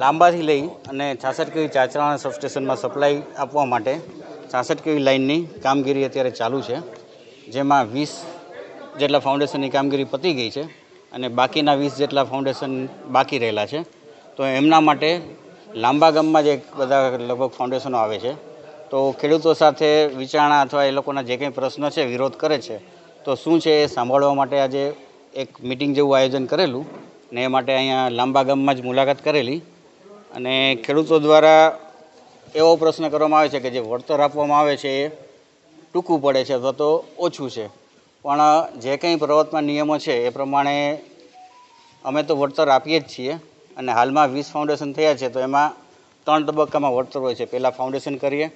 લાંબાથી લઈ અને છાસઠ કેવી ચાચરાણા સબસ્ટેશનમાં સપ્લાય આપવા માટે છાસઠ કેવી લાઇનની કામગીરી અત્યારે ચાલુ છે, જેમાં વીસ જેટલા ફાઉન્ડેશનની કામગીરી પતી ગઈ છે અને બાકીના વીસ જેટલા ફાઉન્ડેશન બાકી રહેલા છે. તો એમના માટે લાંબા ગામમાં જે બધા લગભગ ફાઉન્ડેશનો આવે છે, તો ખેડૂતો સાથે વિચારણા અથવા એ લોકોના જે કંઈ પ્રશ્નો છે, વિરોધ કરે છે, તો શું છે એ સાંભળવા માટે આજે એક મિટિંગ જેવું આયોજન કરેલું ને એ માટે અહીંયા લાંબા ગામમાં જ મુલાકાત કરેલી. અને ખેડૂતો દ્વારા એવો પ્રશ્ન કરવામાં આવે છે કે જે વળતર આપવામાં આવે છે એ ટૂંકું પડે છે અથવા તો ઓછું છે. પણ જે કંઈ પ્રવર્તમાન નિયમો છે એ પ્રમાણે અમે તો વળતર આપીએ જ છીએ અને હાલમાં વીસ ફાઉન્ડેશન થયા છે તો એમાં ત્રણ તબક્કામાં વળતર હોય છે. પહેલાં ફાઉન્ડેશન કરીએ,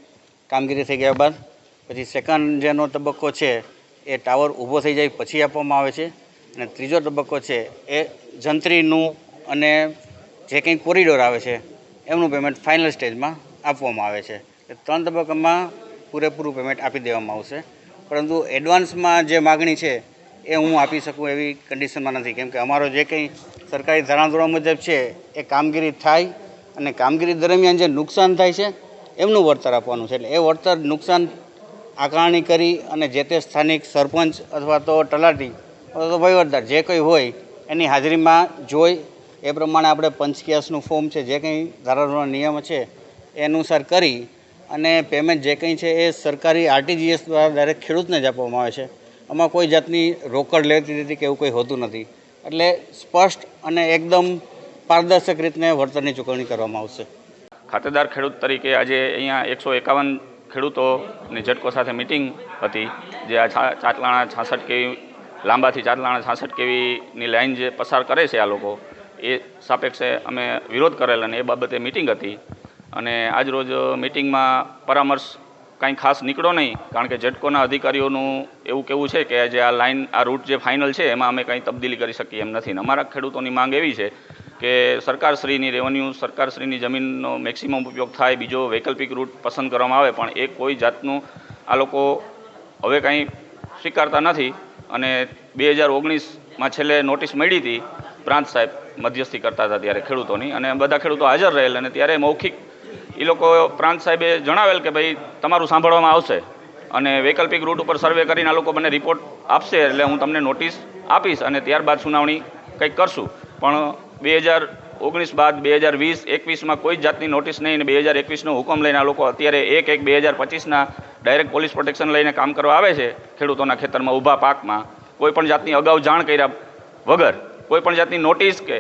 કામગીરી થઈ ગયા બાદ. પછી સેકન્ડ જેનો તબક્કો છે એ ટાવર ઊભો થઈ જાય પછી આપવામાં આવે છે. અને ત્રીજો તબક્કો છે એ જંત્રીનું અને જે કંઈ કોરિડોર આવે છે એમનું પેમેન્ટ ફાઇનલ સ્ટેજમાં આપવામાં આવે છે. ત્રણ તબક્કામાં પૂરેપૂરું પેમેન્ટ આપી દેવામાં આવશે. પરંતુ એડવાન્સમાં જે માગણી છે, એ હું આપી શકું એવી કન્ડિશનમાં નથી. કેમ કે અમારો જે કંઈ સરકારી ધારાધોરણ મુજબ છે, એ કામગીરી થાય અને કામગીરી દરમિયાન જે નુકસાન થાય છે, એમનું વળતર આપવાનું છે. એટલે એ વળતર નુકસાન આકારણી કરી અને જે તે સ્થાનિક સરપંચ અથવા તો તલાટી અથવા તો વહીવટદાર જે કંઈ હોય, એની હાજરીમાં જોઈ એ પ્રમાણે આપણે પંચક્યાસનું ફોર્મ છે, જે કંઈ ધારાધોરણ નિયમ છે, એ અનુસાર કરી અને પેમેન્ટ જે કંઈ છે એ સરકારી આરટીજીએસ દ્વારા ડાયરેક્ટ ખેડૂતને જ આપવામાં આવે છે. આમાં કોઈ જાતની રોકડ લેતી હતી કે એવું કંઈ હોતું નથી. એટલે સ્પષ્ટ અને એકદમ પારદર્શક રીતને વળતરની ચૂકવણી કરવામાં આવશે. ખાતેદાર ખેડૂત તરીકે આજે અહીંયા એકસો એકાવન ખેડૂતોની ઝટકો સાથે મિટિંગ હતી, જે આ ચાટલાણા છાસઠ કેવી, લાંબાથી ચાટલાણા છાસઠ કેવીની લાઇન જે પસાર કરે છે આ લોકો એ સાપેક્ષે અમે વિરોધ કરેલ અને એ બાબતે મિટિંગ હતી. અને આજરોજ મિટિંગમાં પરામર્શ કાંઈ ખાસ નીકળ્યો નહીં, કારણ કે જેટકોના અધિકારીઓનું એવું કેવું છે કે જે આ લાઇન આ રૂટ જે ફાઇનલ છે, એમાં અમે કંઈ તબદીલી કરી શકીએ એમ નથી. અમારા ખેડૂતોની માંગ એવી છે કે સરકારશ્રીની રેવન્યુ સરકારશ્રીની જમીનનો મેક્સિમમ ઉપયોગ થાય, બીજો વૈકલ્પિક રૂટ પસંદ કરવામાં આવે, પણ એ કોઈ જાતનું આ લોકો હવે કાંઈ સ્વીકારતા નથી. અને બે હજાર ઓગણીસમાં છેલ્લે નોટિસ મળી હતી પ્રાંત સાહેબ મધ્યસ્થી કરતા હતા ત્યારે ખેડૂતોની. અને બધા ખેડૂતો હાજર રહેલ અને ત્યારે મૌખિક એ લોકો પ્રાંત સાહેબે જણાવેલ કે ભાઈ, તમારું સાંભળવામાં આવશે. અને વૈકલ્પિક રૂટ ઉપર સર્વે કરીને આ લોકો મને રિપોર્ટ આપશે એટલે હું તમને નોટિસ આપીશ અને ત્યારબાદ સુનાવણી કંઈક કરશું. પણ બે હજાર ઓગણીસ બાદ બે હજાર વીસ, એકવીસમાં કોઈ જાતની નોટિસ નહીં અને બે હજાર એકવીસનો હુકમ લઈને આ લોકો અત્યારે એક એક બે હજાર પચીસના ડાયરેક્ટ પોલીસ પ્રોટેક્શન લઈને કામ કરવા આવે છે ખેડૂતોના ખેતરમાં ઊભા પાકમાં. કોઈ પણ જાતની અગાઉ જાણ કર્યા વગર કોઈ પણ જાતની નોટિસ કે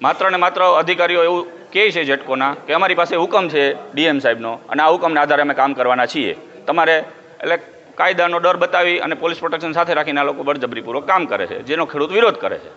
માત્ર ને માત્ર અધિકારીઓ એવું કહે છે ઝટકોના કે અમારી પાસે હુકમ છે ડીએમ સાહેબનો અને આ હુકમના આધારે અમે કામ કરવાના છીએ. તમારે એટલે કાયદાનો ડર બતાવી અને પોલીસ પ્રોટેક્શન સાથે રાખીને આ લોકો બળજબરીપૂર્વક કામ કરે છે, જેનો ખેડૂત વિરોધ કરે છે.